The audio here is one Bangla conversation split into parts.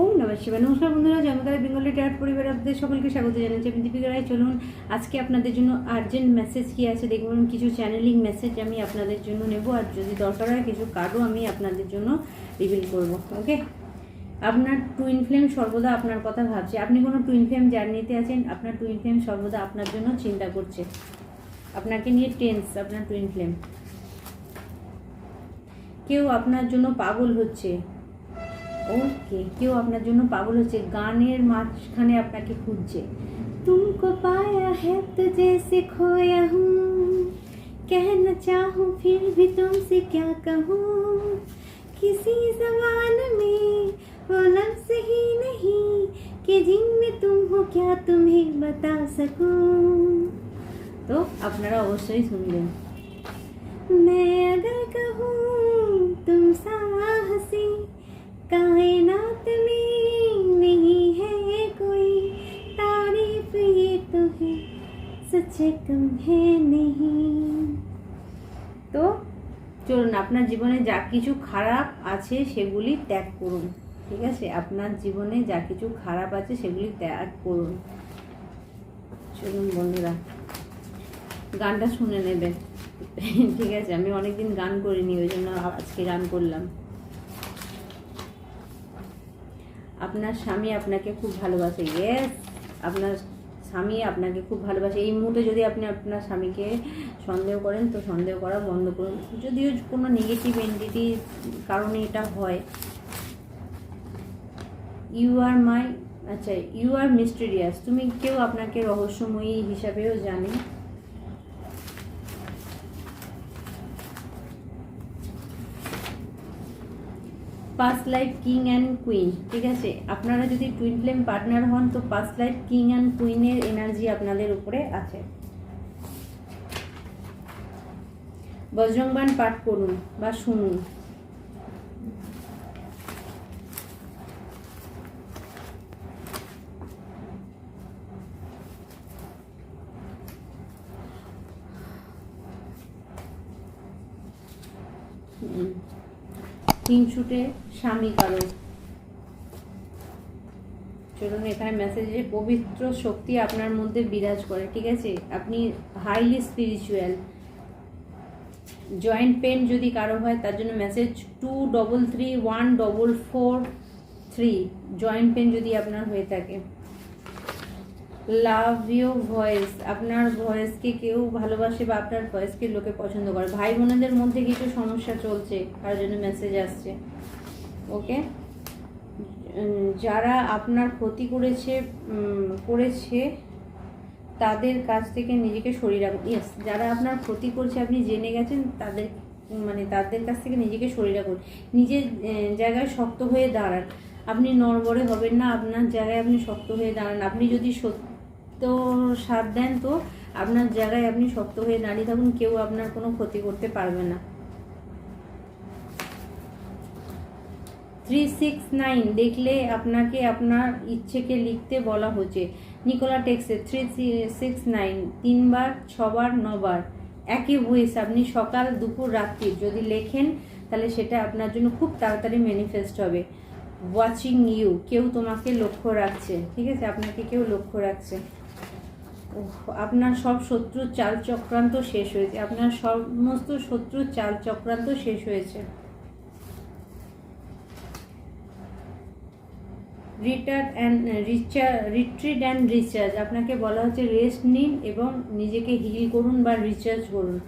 ওম নমঃ শিবায় নমস্কার বন্ধুরা জন্মকালে বেঙ্গলি ট্যাট পরিবার আপনাদের সকলকে স্বাগত জানাচ্ছি। আমি দীপিকা রায়। চলুন, আজকে আপনাদের জন্য আর্জেন্ট মেসেজ কি আছে দেখুন কিছু চ্যানেলিং মেসেজ আমি আপনাদের জন্য নেব। আর যদি দরকার হয়, কিছু কার্ডও আমি আপনাদের জন্য রিভিল করব ওকে আপনার টুইন ফ্লেম সর্বদা আপনার কথা ভাবছে। আপনি কোনো টুইন ফ্লেম জার্নিতে আছেন, আপনার টুইন ফ্লেম সর্বদা আপনার জন্য চিন্তা করছে। আপনাকে নিয়ে টেন্স আপনার টুইন ফ্লেম কেউ আপনার জন্য পাগল হচ্ছে। ওকে কেউ আপনার জন্য পাগল হচ্ছে গানের মাঝখানে আপনাকে খুঁজছে তুমকো পায়া है तुझे से खोया हूँ कहना चाहूँ फिर भी तुमसे क्या कहूँ किसी जबान में वो लफ्ज ही नहीं कि जिनमें तुम हो क्या तुम्हें बता सकूं তো আপনারা অবশ্যই শুনবেন मैं अगर कहूँ तुम साहसी कायनात में नहीं है कोई तारीफ ये तो है सच कम है नहीं তো চলুন আপনার জীবনে যা কিছু খারাপ আছে সেগুলি ত্যাগ করুন ঠিক আছে আপনার জীবনে যা কিছু খারাপ আছে সেগুলি ত্যাগ করুন চলুন বন্ধুরা গানটা শুনে নেবেন ঠিক আছে আমি অনেকদিন গান করিনি ওই জন্য আজকে গান করলাম আপনার স্বামী আপনাকে খুব ভালোবাসে ইয়েস আপনার স্বামী আপনাকে খুব ভালোবাসে। এই মুহূর্তে যদি আপনি আপনার স্বামীকে সন্দেহ করেন, তো সন্দেহ করা বন্ধ করুন। যদিও কোনো নেগেটিভ এন্টিটির কারণে এটা হয়। ইউ আর মাই আচ্ছা ইউ আর মিস্টেরিয়াস তুমি কেউ আপনাকে রহস্যময়ী হিসাবেও জানে। Past life king and queen ঠিক আছে? আপনারা যদি টুইন ফ্লেম পার্টনার হন, তো পাস্ট লাইফ কিং অ্যান্ড কুইনের এনার্জি আপনাদের উপরে আছে। বজরংবান পাঠ করুন বা শুনুন। শুটে স্বামী কারও। চলুন, এখানে মেসেজে পবিত্র শক্তি আপনার মধ্যে বিরাজ করে, ঠিক আছে? আপনি হাইলি স্পিরিচুয়াল জয়েন্ট পেন যদি কারও হয়, তার জন্য message two double three one double four three joint pain যদি আপনার হয়ে থাকে। Love you voice. আপনার ভয়েসকে কেউ ভালোবাসে বা আপনার ভয়েসকে লোকে পছন্দ করে। ভাই বোনেদের মধ্যে কিছু সমস্যা চলছে, তার জন্য মেসেজ আসছে। ওকে যারা আপনার ক্ষতি করেছে করেছে, তাদের কাছ থেকে নিজেকে সরিয়ে রাখুন। ইয়েস যারা আপনার ক্ষতি করছে, আপনি জেনে গেছেন, তাদের মানে তাদের কাছ থেকে নিজেকে সরিয়ে রাখুন। নিজের জায়গায় শক্ত হয়ে দাঁড়ান। আপনি নড়বড়ে হবেন না, আপনার জায়গায় আপনি শক্ত হয়ে দাঁড়ান। আপনি যদি সত্য সাথ দেন তো, আপনার জায়গায় আপনি শক্ত হয়ে দাঁড়িয়ে থাকুন, কেউ আপনার কোনো ক্ষতি করতে পারবে না। থ্রি সিক্স নাইন দেখলে আপনাকে আপনার ইচ্ছেকে লিখতে বলা হচ্ছে নিকোলা টেক্সে থ্রি সিক্স নাইন তিনবার, ছবার, নবার, একই ভয়েস আপনি সকাল, দুপুর, রাত্রি যদি লেখেন, তাহলে সেটা আপনার জন্য খুব তাড়াতাড়ি ম্যানিফেস্ট হবে। ওয়াচিং ইউ কেউ তোমাকে লক্ষ্য রাখছে, ঠিক আছে? আপনাকে কেউ লক্ষ্য রাখছে। আপনার সব শত্রুর চাল চক্রান্ত শেষ হয়েছে। আপনার সমস্ত শত্রুর চাল চক্রান্ত শেষ হয়েছে। Retreat and recharge retreat and recharge. আপনাকে বলা হচ্ছে রেস্ট নিন এবং নিজেকে হিল করুন বা রিচার্জ করুন।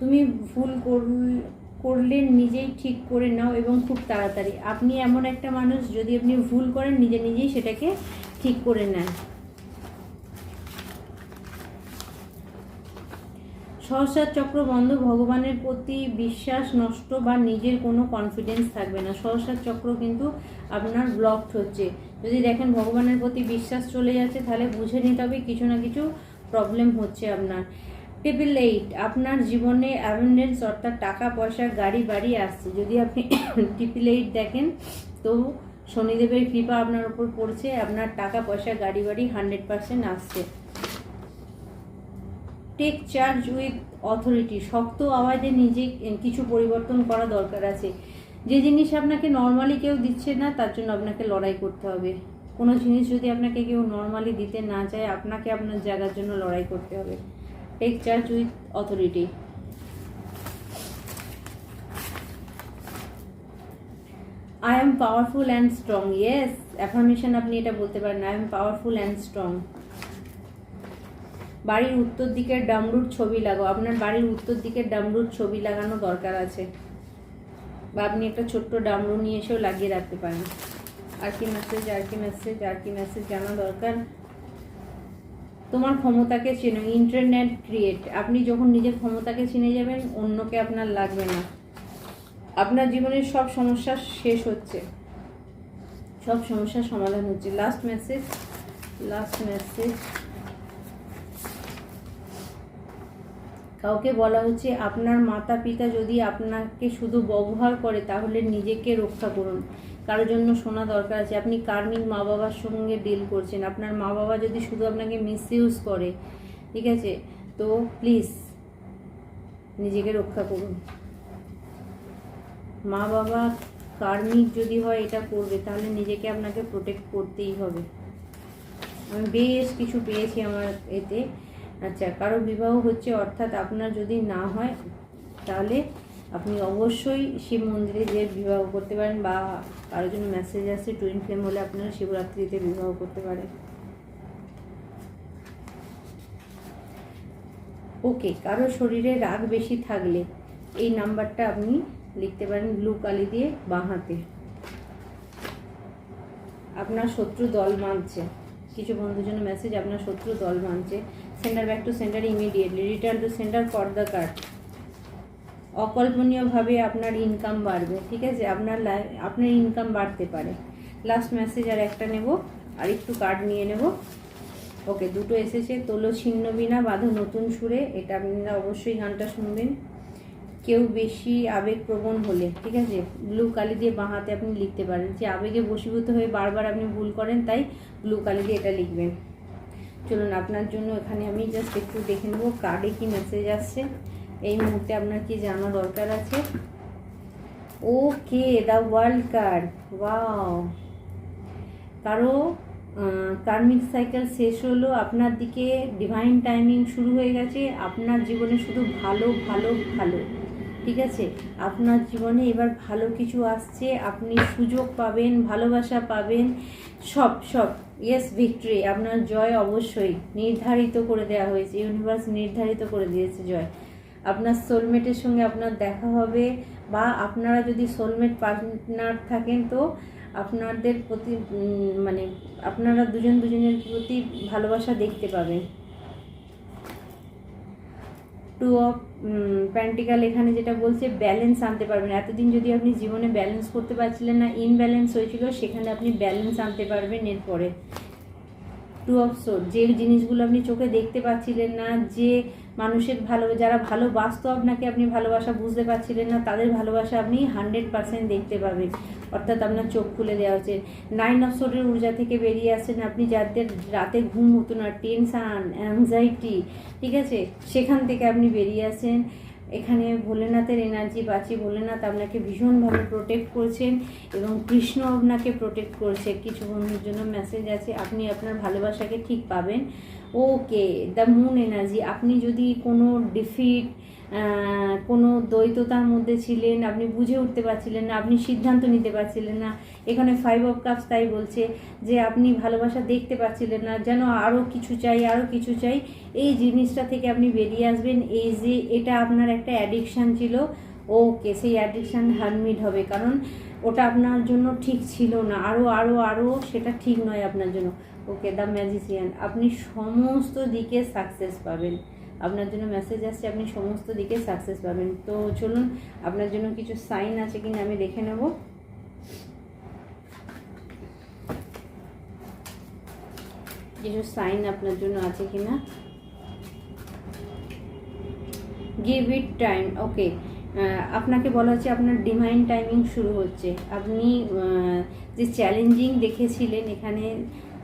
তুমি ভুল করল- করলে নিজেই ঠিক করে নাও এবং খুব তাড়াতাড়ি। আপনি এমন একটা মানুষ, যদি আপনি ভুল করেন, নিজে নিজেই সেটাকে ঠিক করে নেন। সহসার চক্র বন্ধ, ভগবানের প্রতি বিশ্বাস নষ্ট বা নিজের কোনো কনফিডেন্স থাকবে না। সহসার চক্র কিন্তু আপনার ব্লকড হচ্ছে। যদি দেখেন ভগবানের প্রতি বিশ্বাস চলে যাচ্ছে, তাহলে বুঝে নিতে হবে কিছু না কিছু প্রবলেম হচ্ছে আপনার। ট্রিপল এইট আপনার জীবনে অ্যাভেন্ডেন্স অর্থাৎ টাকা, পয়সা, গাড়ি, বাড়ি আসছে। যদি আপনি ট্রিপল এইট দেখেন, তো শনিদেবের কৃপা আপনার উপর পড়ছে, আপনার টাকা, পয়সা, গাড়ি, বাড়ি হান্ড্রেড পার্সেন্ট আসছে। টেক চার্জ উইথ অথরিটি শক্ত আওয়াজে নিজে কিছু পরিবর্তন করা দরকার আছে। যে জিনিস আপনাকে নর্মালি কেউ দিচ্ছে না, তার জন্য আপনাকে লড়াই করতে হবে। কোনো জিনিস যদি আপনাকে কেউ নর্মালি দিতে না চায়, আপনাকে আপনার জায়গার জন্য লড়াই করতে হবে। Take charge with authority I am powerful and strong yes affirmation আপনি এটা বলতে পারেন। I am powerful and strong বাড়ির উত্তর দিকের ডামরুর ছবি লাগাও। আপনার বাড়ির উত্তর দিকের ডামরুর ছবি লাগানো দরকার আছে। বা আপনি একটা ছোট্ট ডামরু নিয়ে এসেও লাগিয়ে রাখতে পারেন। আর কি মেসেজ আর কি মেসেজ আর কি মেসেজ জানা দরকার? তোমার ক্ষমতাকে চেনো ইন্টারনেট ক্রিয়েট আপনি যখন নিজের ক্ষমতাকে চিনে যাবেন, অন্যকে আপনার লাগবে না। আপনার জীবনের সব সমস্যা শেষ হচ্ছে। সব সমস্যার সমাধান হচ্ছে। লাস্ট মেসেজ লাস্ট মেসেজ কাউকে বলা হচ্ছে আপনার মাতা পিতা যদি আপনাকে শুধু ব্যবহার করে, তাহলে নিজেকে রক্ষা করুন। কারোর জন্য শোনা দরকার আছে। আপনি কার্মিক মা বাবার সঙ্গে ডিল করছেন। আপনার মা বাবা যদি শুধু আপনাকে মিসইউজ করে, ঠিক আছে? তো প্লিজ নিজেকে রক্ষা করুন। মা বাবা কার্মিক যদি হয়, এটা করবে, তাহলে নিজেকে আপনাকে প্রোটেক্ট করতেই হবে। আমি বেশ কিছু পেয়েছি আমার এতে। আচ্ছা কারও বিবাহ হচ্ছে অর্থাৎ আপনার যদি না হয়, তাহলে আপনি অবশ্যই শিব মন্দিরে যে বিবাহ করতে পারেন বা কারোর জন্য মেসেজ আসছে টুইন ফ্লেম হলে আপনারা শিবরাত্রিতে বিবাহ করতে পারেন। ওকে কারও শরীরে রাগ বেশি থাকলে এই নাম্বারটা আপনি লিখতে পারেন ব্লু কালি দিয়ে বাঁ হাতে। আপনার শত্রু দল মানছে। কিছু বন্ধুর জন্য মেসেজ আপনার শত্রু দল মানছে। Centre back to centre immediately return to centre for the card অকল্পনীয়ভাবে আপনার ইনকাম বাড়বে, ঠিক আছে? আপনার আপনার ইনকাম বাড়তে পারে। লাস্ট মেসেজ আর একটা নেব, আর একটু কার্ড নিয়ে নেব। ওকে দুটো এসেছে, তোলো ছিন্ন বিনা, বাঁধো নতুন সুরে। এটা আপনারা অবশ্যই গানটা শুনবেন। কেউ বেশি আবেগপ্রবণ হলে, ঠিক আছে? ব্লু কালি দিয়ে বাঁ হাতে আপনি লিখতে পারেন। যে আবেগে বশীভূত হয়ে বারবার আপনি ভুল করেন, তাই ব্লু কালি দিয়ে এটা লিখবেন। চলুন, আপনার জন্য এখানে আমি জাস্ট একটু দেখে নেব কার্ডে কি মেসেজ আসছে। এই মুহূর্তে আপনার কি জানা দরকার আছে? Okay the world card wow কারও কার্মিক সাইকেল শেষ হলো, আপনার দিকে ডিভাইন টাইমিং শুরু হয়ে গেছে, আপনার জীবনে শুধু ভালো ভালো ভালো। ঠিক আছে? আপনার জীবনে এবার ভালো কিছু আসছে, আপনি সুযোগ পাবেন, ভালোবাসা পাবেন, সব সব। ইয়েস ভিক্টরি আপনার জয় অবশ্যই। নির্ধারিত করে দেওয়া হয়েছে। ইউনিভার্স নির্ধারিত করে দিয়েছে জয়। আপনার সোলমেটের সঙ্গে আপনার দেখা হবে বা আপনারা যদি সোলমেট পার্টনার থাকেন তো আপনাদের প্রতি মানে আপনারা দুজন দুজনের প্রতি ভালোবাসা দেখতে পাবেন। টু অফ প্যান্টিকাল এখানে যেটা বলছে ব্যালেন্স আনতে পারবেন। এতদিন যদি আপনি জীবনে ব্যালেন্স করতে পারছিলেন না ইনব্যালেন্স হয়েছিল, সেখানে আপনি ব্যালেন্স আনতে পারবেন এরপরে। টু অফ সোর যে জিনিসগুলো আপনি চোখে দেখতে পাচ্ছিলেন না, যে মানুষের ভালো, যারা ভালোবাসতো আপনাকে আপনি ভালোবাসা বুঝতে পারছিলেন না, তাদের ভালোবাসা আপনি হান্ড্রেড পার্সেন্ট দেখতে পাবেন। অর্থাৎ আপনার চোখ খুলে দেওয়া হচ্ছে নাইন অফ সোরের ঊর্জা থেকে বেরিয়ে আসছেন আপনি, যাদের রাতে ঘুম হতো না টেনশান অ্যাংজাইটি ঠিক আছে? সেখান থেকে আপনি বেরিয়ে আসেন এখানে ভোলেনাথের এনার্জি বাঁচি ভোলেনাথ আপনাকে ভীষণভাবে প্রোটেক্ট করছেন এবং কৃষ্ণ আপনাকে প্রোটেক্ট করছে। কিছু বন্ধুর জন্য মেসেজ আছে। আপনি আপনার ভালোবাসাকে ঠিক পাবেন। ওকে দ্য মুন এনার্জি আপনি যদি কোনো ডিফিট কোনো দ্বৈততার মধ্যে ছিলেন, আপনি বুঝে উঠতে পারছিলেন না, আপনি সিদ্ধান্ত নিতে পারছিলেন না, এখানে ফাইভ অফ কাপস তাই বলছে যে আপনি ভালোবাসা দেখতে পাচ্ছিলেন না, যেন আরও কিছু চাই আরও কিছু চাই, এই জিনিসটা থেকে আপনি বেরিয়ে আসবেন, এই যে এটা আপনার একটা অ্যাডিকশান ছিল ওকে সেই অ্যাডিকশান হারমিট হবে, কারণ ওটা আপনার জন্য ঠিক ছিল না আরও আরও আরও সেটা ঠিক নয় আপনার জন্য। ওকে দ্য ম্যাজিসিয়ান আপনি সমস্ত দিকে সাকসেস পাবেন। আপনার জন্য মেসেজ আসছে, আপনি সমস্ত দিকে সাকসেস পাবেন। তো চলুন, আপনার জন্য কিছু সাইন আছে কিনা আমি দেখে নেব। কিছু সাইন আপনার জন্য আছে কিনা? গিভ ইট টাইম ওকে আপনাকে বলা হচ্ছে আপনার ডিভাইন টাইমিং শুরু হচ্ছে। আপনি যে চ্যালেঞ্জিং দেখেছিলেন এখানে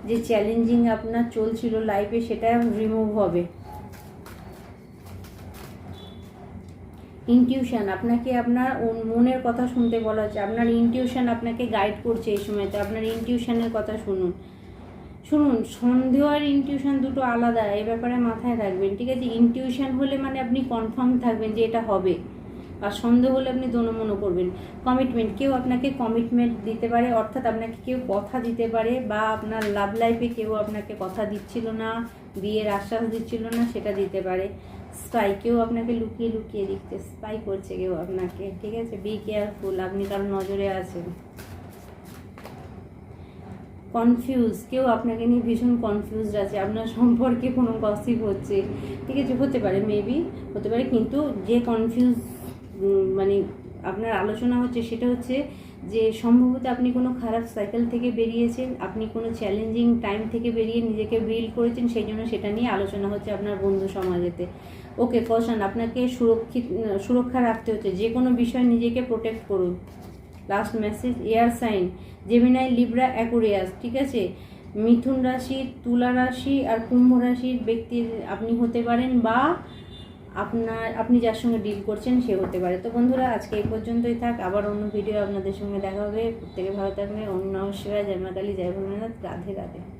যে চ্যালেঞ্জিং আপনার চলছিল লাইফে সেটা রিমুভ হবে। ইনটিউশন আপনাকে আপনার মনের কথা শুনতে বলা হচ্ছে। আপনার ইনটিউশন আপনাকে গাইড করছে এই সময়তে। আপনার ইনটিউশনের কথা শুনুন। শুনুন, সন্দেহ আর ইনটিউশন দুটো আলাদা। এই ব্যাপারে মাথায় রাখবেন, ঠিক আছে? ইনটিউশন হলে মানে আপনি কনফার্ম থাকবেন যে এটা হবে। আর সন্দেহ হলে আপনি দোনমনো করবেন। কমিটমেন্ট কেউ আপনাকে কমিটমেন্ট দিতে পারে, অর্থাৎ আপনাকে কেউ কথা দিতে পারে বা আপনার লাভ লাইফে কেউ আপনাকে কথা দিচ্ছিল না, বিয়ের আশ্বাস দিচ্ছিল না, সেটা দিতে পারে। স্পাই কেউ আপনাকে লুকিয়ে লুকিয়ে দিচ্ছে স্পাই করছে কেউ আপনাকে, ঠিক আছে? বি কেয়ারফুল আপনি কারও নজরে আছেন। কনফিউজ কেউ আপনাকে নিয়ে ভীষণ কনফিউজড আছে, আপনার সম্পর্কে কোনো গসিপ হচ্ছে, ঠিক আছে? হতে পারে মেবি হতে পারে, কিন্তু যে কনফিউজ মানে আপনার আলোচনা হচ্ছে সেটা হচ্ছে যে সম্ভবত আপনি কোনো খারাপ সাইকেল থেকে বেরিয়েছেন, আপনি কোনো চ্যালেঞ্জিং টাইম থেকে বেরিয়ে নিজেকে বিল্ড করেছেন, সেই জন্য সেটা নিয়ে আলোচনা হচ্ছে আপনার বন্ধু সমাজেতে। ওকে কশন, আপনাকে সুরক্ষিত, সুরক্ষা রাখতে হচ্ছে, যে কোনো বিষয় নিজেকে প্রোটেক্ট করুন। Last message air sign Gemini Libra Aquarius ঠিক আছে? মিথুন রাশি, তুলা রাশি আর কুম্ভ রাশির ব্যক্তির আপনি হতে পারেন বা আপনার, আপনি যার সঙ্গে ডিল করছেন, সে হতে পারে। তো বন্ধুরা, আজকে এই পর্যন্তই থাক। আবার অন্য ভিডিও আপনাদের সঙ্গে দেখা হবে। প্রত্যেকে ভালো থাকবে অন্য শিবায় জয় মাতালি জয় ভোলেনাথ। রাধে রাধে।